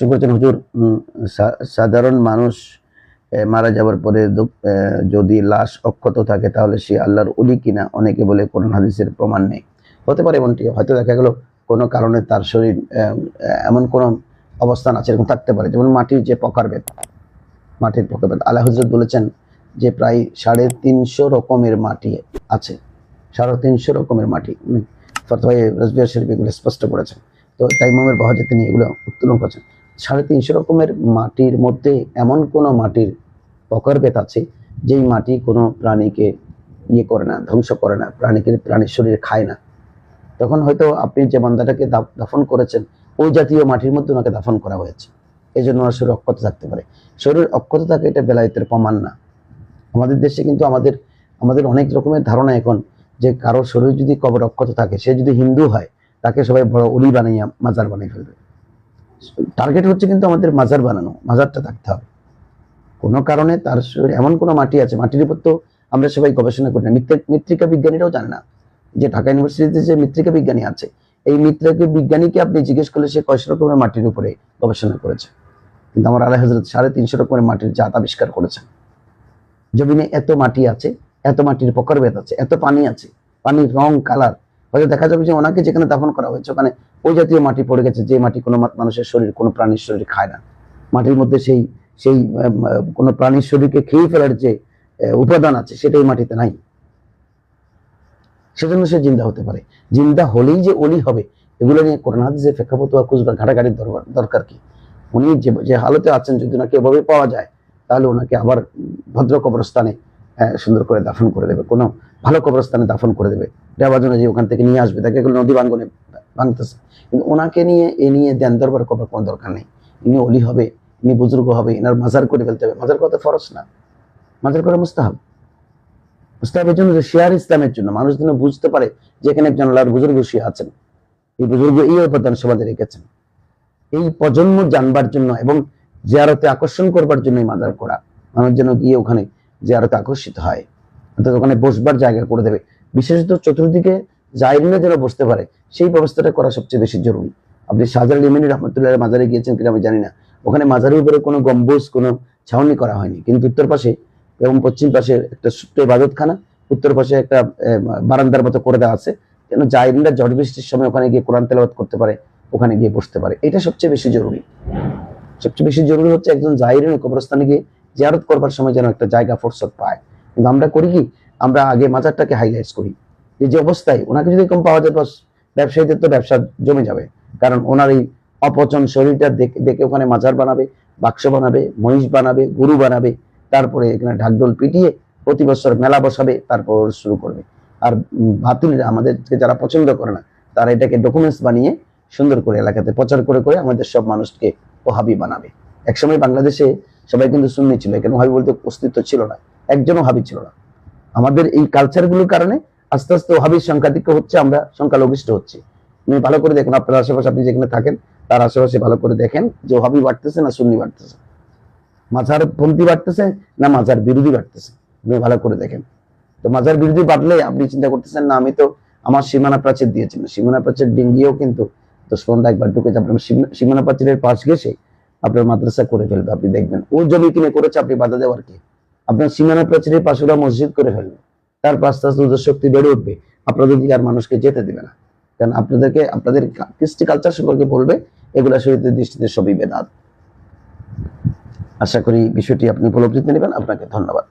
প্রশ্ন করেছেন। হুজুর সাধারণ মানুষ মারা যাওয়ার পরে যদি লাশ অক্ষত থাকে, তাহলে সে আল্লাহর উলি কিনা অনেকে বলে কোরআন হাদিসের প্রমাণ নেই। হতে পারে এমনটি, হয়তো দেখা গেল কোনো কারণে তার শরীর এমন কোনো অবস্থান আছে, এরকম থাকতে পারে। যেমন মাটির যে প্রকারভেদ মাটির প্রকারভেদ আল্লাহ হজরত বলেছেন যে প্রায় সাড়ে তিনশো রকমের মাটি আছে। সাড়ে তিনশো রকমের মাটি ফতোয়াই রসবিয়া শরীফ এগুলো স্পষ্ট করেছেন। তো তাই তাইমামের বহাজে তিনি এগুলো উত্তোলন করেছেন। সাড়ে তিনশো রকমের মাটির মধ্যে এমন কোনো মাটির প্রকারভেদ আছে যেই মাটি কোনো প্রাণীকে ইয়ে করে না, ধ্বংস করে না, প্রাণীকে প্রাণীর শরীর খায় না? তখন হয়তো আপনি যে বান্দাটাকে দাফ- দাফন করেছেন, ওই জাতীয় মাটির মধ্যে ওনাকে দাফন করা হয়েছে। এই জন্য ওনার শরীর অক্ষত থাকতে পারে। শরীর অক্ষত থাকে এটা বেলায়েতের প্রমাণ না। আমাদের দেশে কিন্তু আমাদের আমাদের অনেক রকমের ধারণা এখন যে কারোর শরীর যদি কবর অক্ষত থাকে, সে যদি হিন্দু হয়, তাকে সবাই বড় উলি বানাইয়া, মাজার বানিয়ে ফেলবে। টার্গেট হচ্ছে কিন্তু আমাদের মাজার বানানো, মাজারটা থাকতে হবে। কোনো কারণে তার শরীরে, এমন কোনো মাটি আছে, মাটির উপর তো আমরা সবাই গবেষণা করি না। মৃত্তিকা- বিজ্ঞানীরাও জানে না যে ঢাকা ইউনিভার্সিটিতে যে মৃত্তিকা বিজ্ঞানী আছে, এই মৃত্তিকা বিজ্ঞানীকে আপনি জিজ্ঞেস করলে সে কয়শো রকমের মাটির উপরে গবেষণা করেছে। কিন্তু আমার আল্লাহ হজরত সাড়ে তিনশো রকমের মাটির জাত আবিষ্কার করেছেন। জমিনে এত মাটি আছে, এত মাটির প্রকারভেদ আছে, এত পানি আছে, পানির রং, কালার হয়তো দেখা যাবে যে ওনাকে যেখানে দাফন করা হয়েছে, ওখানে ওই জাতীয় মাটি পড়ে গেছে, যে মাটি কোনো মানুষের শরীর, কোনো প্রাণীর শরীর খায় না। মাটির মধ্যে সেই সেই কোনো প্রাণীর শরীরকে খেয়ে ফেলার যে উপাদান আছে সেটাই মাটিতে নাই। সেজন্য সে জিন্দা হতে পারে। জিন্দা হলেই যে অলি হবে, এগুলো নিয়ে করোনা হাদিসের প্রেক্ষাপট বা খুঁজবার ঘাটাঘাটির দরকার কি? উনি যে হালতে আছেন, যদি ওনাকে এভাবে পাওয়া যায়, তাহলে ওনাকে আবার ভদ্র কবরস্থানে সুন্দর করে দাফন করে দেবে। কোনো ভালো কবরস্থানে দাফন করে দেবে। দেওয়ার জন্য যে ওখান থেকে নিয়ে আসবে, তাকে নদী ভাঙ্গনে ভাঙতেছে। কিন্তু ওনাকে নিয়ে, এ নিয়ে দেন দরবার করার কোনো দরকার নেই। ইনি অলি হবে, ইনি বুজুর্গ হবে ইনার মাজার করে ফেলতে হবে। মাজার করা তো ফরজ না। মাজার করা মুস্তাহাব। মুস্তাহাবের জন্য যে শেয়ার ইসলামের জন্য মানুষ যেন বুঝতে পারে যে এখানে একজন আল্লাহর বুজুর্গ শুয়ে আছেন। এই বুজুর্গ এই উপাদান সমাজে রেখেছেন। এই প্রজন্ম জানবার জন্য এবং জিয়ারতে আকর্ষণ করবার জন্য মাজার করা। মানুষ যেন গিয়ে ওখানে জিয়ারতে আকর্ষিত হয়। অর্থাৎ ওখানে বসবার জায়গা করে দেবে। বিশেষত চতুর্দিকে জায়রিনা যেন বসতে পারে, সেই ব্যবস্থাটা করা সবচেয়ে বেশি জরুরি। আপনি শাহজাল ইমিনী রহমতুল্লাহ মাজারে গিয়েছেন কিনা আমি জানি না। ওখানে মাজারের উপরে কোনো গম্বুজ, কোনো ছাউনি করা হয়নি। কিন্তু উত্তর পাশে এবং পশ্চিম পাশে একটা ছোট্ট ইবাদতখানা, উত্তর পাশে একটা বারান্দার মতো করে দেওয়া আছে। যেন জায়রিনরা ঝড় বৃষ্টির সময় ওখানে গিয়ে কোরআন তেলাবাদ করতে পারে, ওখানে গিয়ে বসতে পারে। এটা সবচেয়ে বেশি জরুরি। সবচেয়ে বেশি জরুরি হচ্ছে একজন জাহিরিন কবরস্থানে গিয়ে জিয়ারত করবার সময় যেন একটা জায়গা ফুরসত পায়। কিন্তু আমরা করি কি? আমরা আগে মাজারটাকে হাইলাইটস করি। এই যে অবস্থায় ওনাকে যদি কম পাওয়া যায় বাস ব্যবসায়ীদের তো ব্যবসা জমে যাবে। কারণ ওনার এই অপচন শরীরটা দেখে ওখানে মাজার বানাবে বাক্স বানাবে মহিষ বানাবে গরু বানাবে তারপরে এখানে ঢাকঢোল পিটিয়ে প্রতি বছর মেলা বসাবে তারপর শুরু করবে। আর উম, বাতিলরা আমাদেরকে যারা পছন্দ করে না তারা এটাকে ডকুমেন্টস বানিয়ে সুন্দর করে এলাকাতে প্রচার করে করে আমাদের সব মানুষকে ওহাবি বানাবে। একসময় বাংলাদেশে সবাই কিন্তু সুন্নি ছিল, এখানে ওহাবি বলতে অস্তিত্ব ছিল না, একজনও হাবি ছিল না। আমাদের এই কালচারগুলোর কারণে আস্তে আস্তে ওহাবির সংখ্যাধিক্য হচ্ছে, আমরা সংখ্যালঘিষ্ঠ হচ্ছে। তুমি ভালো করে দেখুন, আপনার আশেপাশে আপনি যেখানে থাকেন, তার আশেপাশে ভালো করে দেখেন যে ওহাবি বাড়তেছে না সুন্নি বাড়তেছে। মাজার পন্থী বাড়তেছে না মাজার বিরোধী বাড়তেছে, আপনি ভালো করে দেখেন। তো মাঝার বিরোধী বাড়লে আপনি চিন্তা করতেছেন, না, আমি তো আমার সীমানা প্রাচীর দিয়েছি সীমানা প্রাচীর ডিঙ্গিয়েও কিন্তু দুশ্মনরা একবার ঢুকে যাবে সীমানা প্রাচীরের পাশ ঘেসে আপনার মাদ্রাসা করে ফেলবে, আপনি দেখবেন। ও জমি কিনে করেছে, আপনি বাধা দেওয়ার কি? আপনার সীমানা প্রাচীরের পাশুরা মসজিদ করে ফেলবে। তার আস্তে আস্তে শক্তি বেড়ে উঠবে। আপনাদের দিকে আর মানুষকে যেতে দেবে না। কারণ আপনাদেরকে, আপনাদের কৃষ্টি কালচার সম্পর্কে বলবে, এগুলা শরীরের দৃষ্টিতে সবই বেদাত। আশা করি বিষয়টি আপনি উপলব্ধিতে নেবেন। আপনাকে ধন্যবাদ।